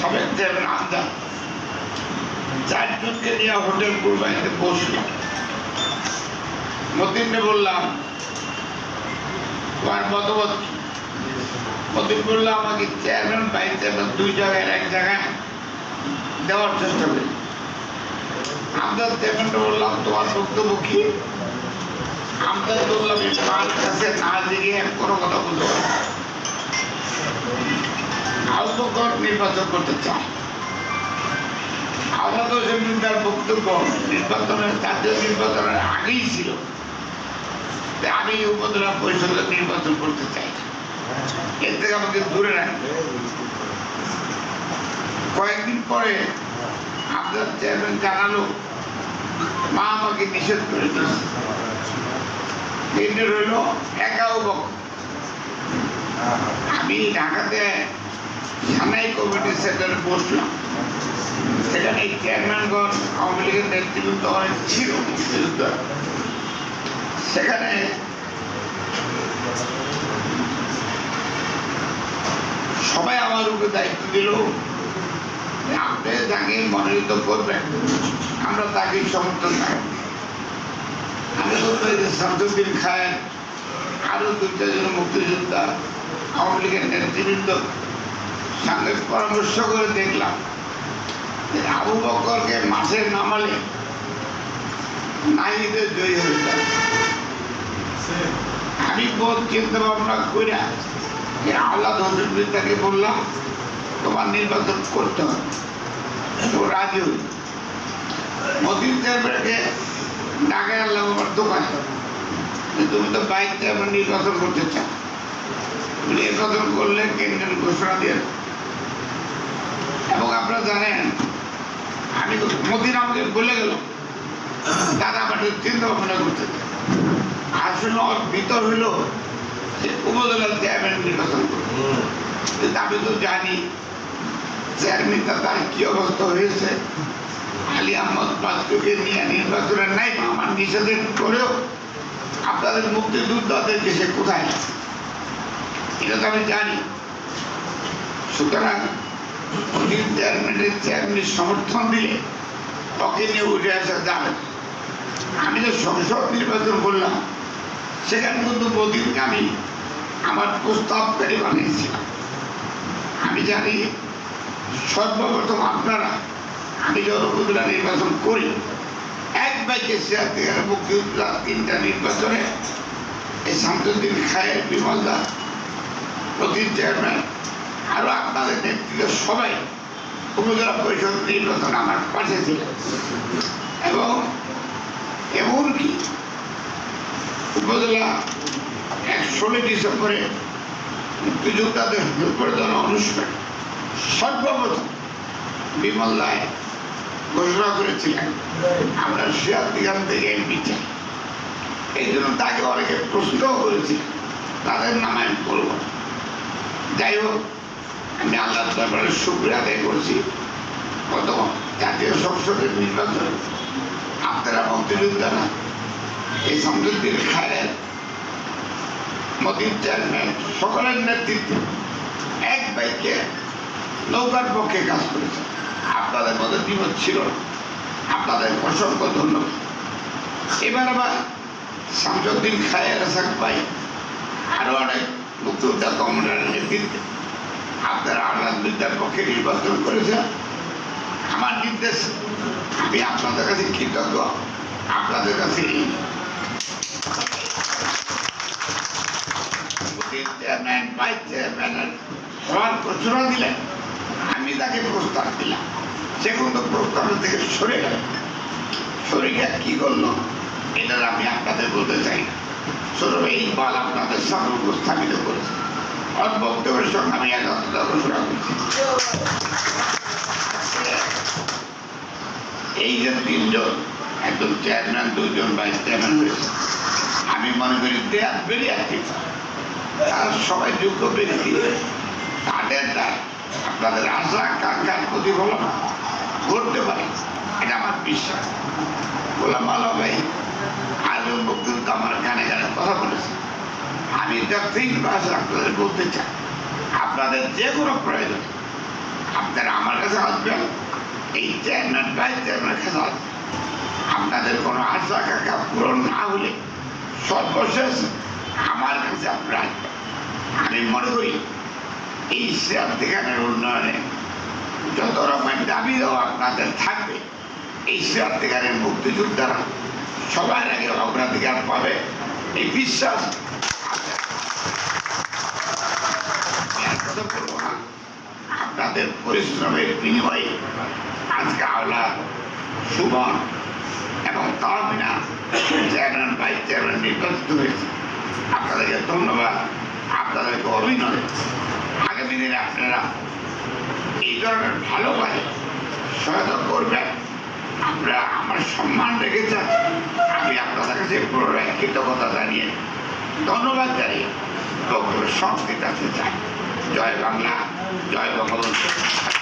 সাবেক চেয়ারম্যান আমজাদ চারজনকে নিয়ে হোটেল কুরবানিতে বসল মতিনকে বললাম, তোমার মতামত? মতিন বলল, আমাকে চেয়ারম্যান, ভাইস চেয়ারম্যান দুই জায়গায়, এক জায়গায় দেওয়ার চেষ্টা করি। আমজাদ চেয়ারম্যানকে বললাম তোমার বক্তব্য কি? আমজাদ বললাম কাছে না দিকে কোনো কথা বলতে পারব না। নির্বাচন করতে আহমদ হোসেন তার বক্তব্য নির্বাচনের জাতীয় নির্বাচনের আগেই ছিল। আমি উপজেলা পরিষদের নির্বাচন করতে চাই। এর থেকে আমাকে দূরে কয়েকদিন পরে আপনার চেয়ারম্যান জানালো, মা আমাকে নিষেধ করে দিয়েছে। রইল একাও বক্ষ আমি ঢাকাতে কমিটি সেন্টারে বসলাম। সেখানে আওয়ামী লীগের নেতৃবৃন্দ অনেক ছিল সেখানে সবাই আমার উপরে দায়িত্ব দিল আপনি যাকে মনোনীত করবেন। আমরা তাকেই সমর্থন থাকব শামসুদ্দিন খায়ের আরও দুইটা জন মুক্তিযোদ্ধা, আওয়ামী লীগের নেতৃবৃন্দ সঙ্গে পরামর্শ করে দেখলাম যে আবু বকরকে মাঠে নামালে নাহিদের জয়ী হয়ে যায় আমি বোধ চিন্তা ভাবনা করে যে আল্লাহ হজরবিদ্যাকে বললাম, তোমার নির্বাচন করতে হবে। রাজি মদিন চেয়ারম্যানকে ডাকে আনলাম, আমার দোকানে তুমি তো বাইক চেয়ারম্যান নির্বাচন করতে চাও। নির্বাচন করলে কেন্দ্রের ঘোষণা দিয়ে এবং আপনারা জানেন আমি তো মদিন আমাকে বলে গেল দাদা আমাকে চিন্তা ভাবনা করতে। আসলে ভিতর হইল যে উপজেলার চেয়ারম্যান নির্বাচন করবে। আমি তো জানি চেয়ারম্যানটা তার কি অবস্থা হয়েছে। আলী আহমদ বাস্তুকে নিয়ে নির্বাচনের নাই আমার নিষেধের করেও আপনাদের মুক্তিযোদ্ধাদেরকে সে কোথায়? এটা তো আমি জানি। সুতরাং অধীন চেয়ারম্যানের চেয়ারম্যানের সমর্থন দিলে ওকে নিয়ে উঠে আসা যাবে আমি যে সংসদ নির্বাচন করলাম। সেখানে কিন্তু মোদীকে আমি আমার প্রস্তাবকারী বানিয়েছিলাম। আমি জানি সর্বপ্রথম আপনারা, আমি উপজেলা নির্বাচন করি। এক বাইকে শেয়ার থেকে মুক্তিযোদ্ধা তিনটা নির্বাচনে। এই শামসুদ্দিন খায়ের বিমল দাস প্রতি চেয়ারম্যান আরও আপনাদের নেতৃত্বে সবাই উপজেলা পরিষদ নির্বাচন আমার পাশে ছিল। এবং এমনকি উপজেলা এক ডিসেম্বরে মুক্তিযোদ্ধাদের প্রদান অনুষ্ঠান সর্বপ্রথম বিমল রায় ঘোষণা করেছিলেন, আমরা শিয়ার দিগান থেকে এমপি চাই। এই জন্য তাকে অনেকে প্রশ্নও করেছিলেন, তাদের নাম আমি বলব। যাই হোক আমি আল্লাহ দরবারে শুক্রিয়া আদায় করছি। গত জাতীয় সংসদের নির্বাচনে। আপনারা মুক্তিযোদ্ধারা এই সমৃদ্ধির খায়ের, মোদীর চেয়ারম্যান সকলের নেতৃত্বে এক বাইকে নৌকার পক্ষে কাজ করেছে। আপনাদের মধ্যে বিপদ ছিল না। আপনাদের অসংখ্য ধন্যবাদ। এবার আবার শামসুদ্দিন খায়ের আসাক ভাই আরও অনেক মুক্তিযোদ্ধা কমান্ডারের নেতৃত্বে আপনারা বিদ্যার পক্ষে নির্বাচন করেছেন আমার নির্দেশ, আমি আপনাদের কাছে কৃতজ্ঞ। আপনাদের কাছে আমি তাকে প্রস্তাব দিলাম। সে কিন্তু প্রস্তাবের থেকে সরে গেল। সরে গিয়ে কি করল? এটা আমি আপনাদের বলতে চাই না। সৌরভ এই বাল আপনাদের সামনে উপস্থাপিত করেছে। সঙ্গে আমি এই যে তিনজন, একজন চেয়ারম্যান দুইজন ভাইস চেয়ারম্যান হয়েছে। আমি মনে করি আর অ্যাক্টিভ তারা সবাই যোগ্য ব্যক্তি তাদের আপনাদের আশা আকাঙ্ক্ষার প্রতিফলন ঘটতে পারে। এটা আমার বিশ্বাস। গোলাম আলা ভাই মুক্তিযুদ্ধ আমার আমি দক্ষিণ ভাষা আপনাদের বলতে চাই। আপনাদের যে কোনো প্রয়োজন, আপনারা আমার কাছে আসবে এই চেয়ারম্যান, ভাইস চেয়ারম্যান কাছে আসবে আপনাদের কোনো আশা কাকা পূরণ না হলে সর্বশেষ আমার কাছে আপনারা আসবেন। আমি মনে করি, এই শেয়ার সিরাজদিখানের উন্নয়নে যত রকমের দাবি দেওয়া আপনাদের থাকবে, এই সিরাজদিখানের মুক্তিযোদ্ধারা সবার আগে অগ্রাধিকার পাবে। এই বিশ্বাস আছে। আমি আর কথা বলব না। আপনাদের পরিশ্রমের বিনিময়ে আজকে আওলা সুমন এবং তাহমিনা, চেয়ারম্যান ভাইস চেয়ারম্যান নির্বাচিত হয়েছে। আপনাদেরকে ধন্যবাদ, আপনাদেরকে অভিনন্দন। আগামী দিনে আপনারা এই ধরনের ভালো কাজে সহায়তা করবেন। আমরা আমার সম্মান রেখেছেন আমি আপনাদের কাছে পুনরায় কৃতজ্ঞতা জানিয়ে ধন্যবাদ জানিয়ে সংস্কৃত চাই। 要爱อย要爱讲หน้